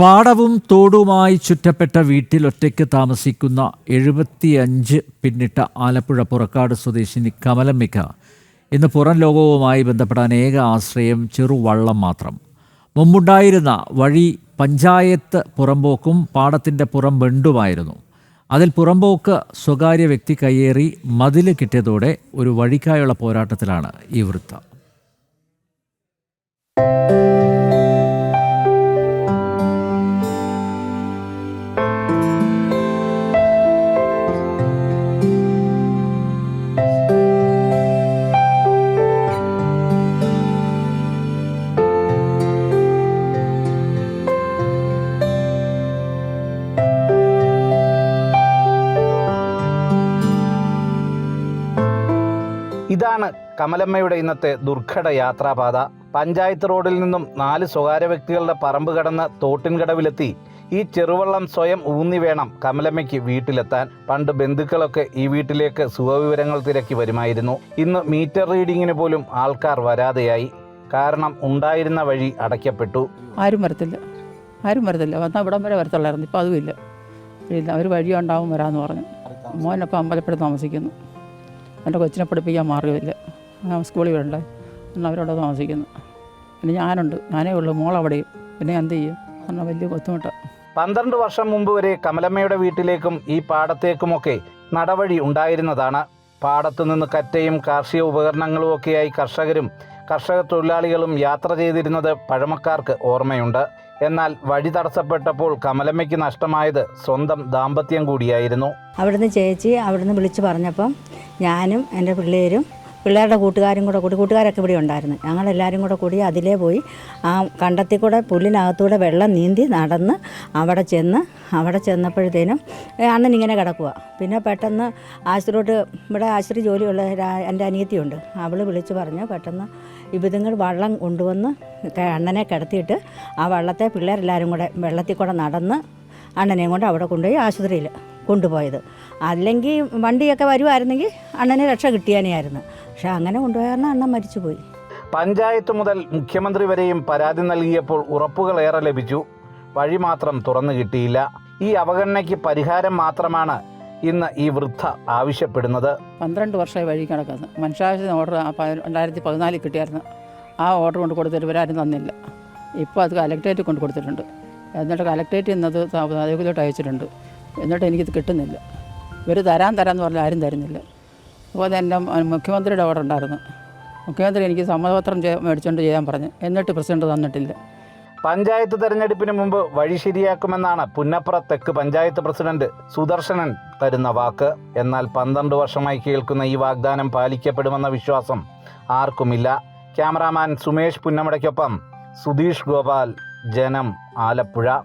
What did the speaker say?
പാടവും തോടുമായി ചുറ്റപ്പെട്ട വീട്ടിൽ ഒറ്റയ്ക്ക് താമസിക്കുന്ന എഴുപത്തിയഞ്ച് പിന്നിട്ട ആലപ്പുഴ പുറക്കാട് സ്വദേശിനി കമലമ്മിക്ക. ഇന്ന് പുറം ലോകവുമായി ബന്ധപ്പെടാൻ ഏക ആശ്രയം ചെറുവള്ളം മാത്രം. മുമ്പുണ്ടായിരുന്ന വഴി പഞ്ചായത്ത് പുറമ്പോക്കും പാടത്തിന്റെ പുറം ബണ്ടുമായിരുന്നു. അതിൽ പുറമ്പോക്ക് സ്വകാര്യ വ്യക്തി കയ്യേറി മതിൽ കിട്ടിയതോടെ ഒരു വഴിക്കായുള്ള പോരാട്ടത്തിലാണ് ഈ വൃത്തം. ഇതാണ് കമലമ്മയുടെ ഇന്നത്തെ ദുർഘട യാത്രാപാത. പഞ്ചായത്ത് റോഡിൽ നിന്നും നാല് സ്വകാര്യ വ്യക്തികളുടെ പറമ്പ് കടന്ന് തോട്ടിൻകടവിലെത്തി ഈ ചെറുവള്ളം സ്വയം ഊന്നി വേണം കമലമ്മയ്ക്ക് വീട്ടിലെത്താൻ. പണ്ട് ബന്ധുക്കളൊക്കെ ഈ വീട്ടിലേക്ക് സുഖവിവരങ്ങൾ തിരക്കി വരുമായിരുന്നു. ഇന്ന് മീറ്റർ റീഡിങ്ങിന് പോലും ആൾക്കാർ വരാതെയായി. കാരണം ഉണ്ടായിരുന്ന വഴി അടയ്ക്കപ്പെട്ടു. ആരും വരത്തില്ല. ആരും വരത്തില്ല. വന്നാൽ ഇവിടം വരെ വരത്തുള്ളായിരുന്നു. ഇപ്പം അതുമില്ല. ഇല്ല ഒരു വഴി ഉണ്ടാവും വരാമെന്ന് പറഞ്ഞു. മോനപ്പോൾ അമ്പലപ്പുഴ താമസിക്കുന്നു. എന്റെ കൊച്ചിനെ പഠിപ്പിക്കാൻ മാർഗമില്ല ഞാൻ സ്കൂളിൽ വിടണ്ടേ? എന്നാൽ അവരോട് താമസിക്കുന്നു. പിന്നെ ഞാനുണ്ട്. ഞാനേ ഉള്ളൂ. മോൾ അവിടെയും പിന്നെ എന്ത് ചെയ്യും? എന്നാൽ വലിയ ബുദ്ധിമുട്ടാണ് പന്ത്രണ്ട് വർഷം മുമ്പ് വരെ കമലമ്മയുടെ വീട്ടിലേക്കും ഈ പാടത്തേക്കുമൊക്കെ നടവഴി ഉണ്ടായിരുന്നതാണ്. പാടത്തു നിന്ന് കറ്റയും കാർഷിക ഉപകരണങ്ങളും ഒക്കെയായി കർഷകരും കർഷക തൊഴിലാളികളും യാത്ര ചെയ്തിരുന്നത് പഴമക്കാർക്ക് ഓർമ്മയുണ്ട്. എന്നാൽ വഴി തടസ്സപ്പെട്ടപ്പോൾ കമലമ്മയ്ക്ക് നഷ്ടമായത് സ്വന്തം ദാമ്പത്യം കൂടിയായിരുന്നു. അവിടുന്ന് ചേച്ചി അവിടുന്ന് വിളിച്ചു പറഞ്ഞപ്പം ഞാനും എന്റെ പിള്ളേരും പിള്ളേരുടെ കൂട്ടുകാരും കൂടെ കൂടി കൂട്ടുകാരൊക്കെ ഇവിടെ ഉണ്ടായിരുന്നു. ഞങ്ങളെല്ലാവരും കൂടെ കൂടി അതിലേ പോയി. ആ കണ്ടത്തിൽ കൂടെ പുല്ലിനകത്തൂടെ വെള്ളം നീന്തി നടന്ന് അവിടെ ചെന്ന് അവിടെ ചെന്നപ്പോഴത്തേനും അണ്ണൻ ഇങ്ങനെ കിടക്കുക പിന്നെ പെട്ടെന്ന് ആശുപത്രിയോട്ട് ഇവിടെ ആശുപത്രി ജോലിയുള്ള എന്റെ അനിയത്തിയുണ്ട്. അവൾ വിളിച്ച് പറഞ്ഞു പെട്ടെന്ന് ഇവിതങ്ങൾ വള്ളം കൊണ്ടുവന്ന് അണ്ണനെ കിടത്തിയിട്ട് ആ വള്ളത്തെ പിള്ളേരെല്ലാവരും കൂടെ വെള്ളത്തിൽ കൂടെ നടന്ന് അണ്ണനെയും കൊണ്ട് അവിടെ കൊണ്ടുപോയി ആശുപത്രിയിൽ കൊണ്ടുപോയത്. അല്ലെങ്കിൽ വണ്ടിയൊക്കെ വരുമായിരുന്നെങ്കിൽ അണ്ണന് രക്ഷ കിട്ടിയാനെയായിരുന്നു. പക്ഷെ അങ്ങനെ കൊണ്ടുപോയ കാരണം അണ്ണൻ മരിച്ചുപോയി. പഞ്ചായത്ത് മുതൽ മുഖ്യമന്ത്രി വരെയും പരാതി നൽകിയപ്പോൾ ഉറപ്പുകൾ ഏറെ ലഭിച്ചു. വഴി മാത്രം തുറന്നു കിട്ടിയില്ല. ഈ അവഗണനയ്ക്ക് പരിഹാരം മാത്രമാണ് ഇന്ന് ഈ വൃദ്ധ ആവശ്യപ്പെടുന്നത്. പന്ത്രണ്ട് വർഷമായി വഴി കിടക്കുന്നത് മനുഷ്യാവശ്യത്തിന് ഓർഡർ രണ്ടായിരത്തി പതിനാലിൽ കിട്ടിയായിരുന്നു. ആ ഓർഡർ കൊണ്ട് കൊടുത്തിട്ട് ഇവരാരും തന്നില്ല. ഇപ്പോൾ അത് കലക്ട്രേറ്റ് കൊണ്ട് കൊടുത്തിട്ടുണ്ട്. എന്നിട്ട് കലക്ട്രേറ്റ് നിന്നത് അതേക്കുലോട്ട് അയച്ചിട്ടുണ്ട്. എന്നിട്ട് എനിക്കിത് കിട്ടുന്നില്ല. ഇവർ തരാൻ തരാമെന്ന് പറഞ്ഞാൽ ആരും തരുന്നില്ല. അപ്പോൾ എന്റെ മുഖ്യമന്ത്രിയുടെ ഓർഡർ ഉണ്ടായിരുന്നു. മുഖ്യമന്ത്രി എനിക്ക് സമ്മതപത്രം മേടിച്ചുകൊണ്ട് ചെയ്യാൻ പറഞ്ഞു. എന്നിട്ട് പ്രസിഡന്റ് തന്നിട്ടില്ല. പഞ്ചായത്ത് തെരഞ്ഞെടുപ്പിന് മുമ്പ് വഴി ശരിയാക്കുമെന്നാണ് പുന്നപ്പുറ തെക്ക് പഞ്ചായത്ത് പ്രസിഡന്റ് സുദർശനൻ തരുന്ന വാക്ക്. എന്നാൽ പന്ത്രണ്ട് വർഷമായി കേൾക്കുന്ന ഈ വാഗ്ദാനം പാലിക്കപ്പെടുമെന്ന വിശ്വാസം ആർക്കുമില്ല. ക്യാമറാമാൻ സുമേഷ് പുന്നമടയ്ക്കൊപ്പം സുധീഷ് ഗോപാൽ ജനം ആലപ്പുഴ.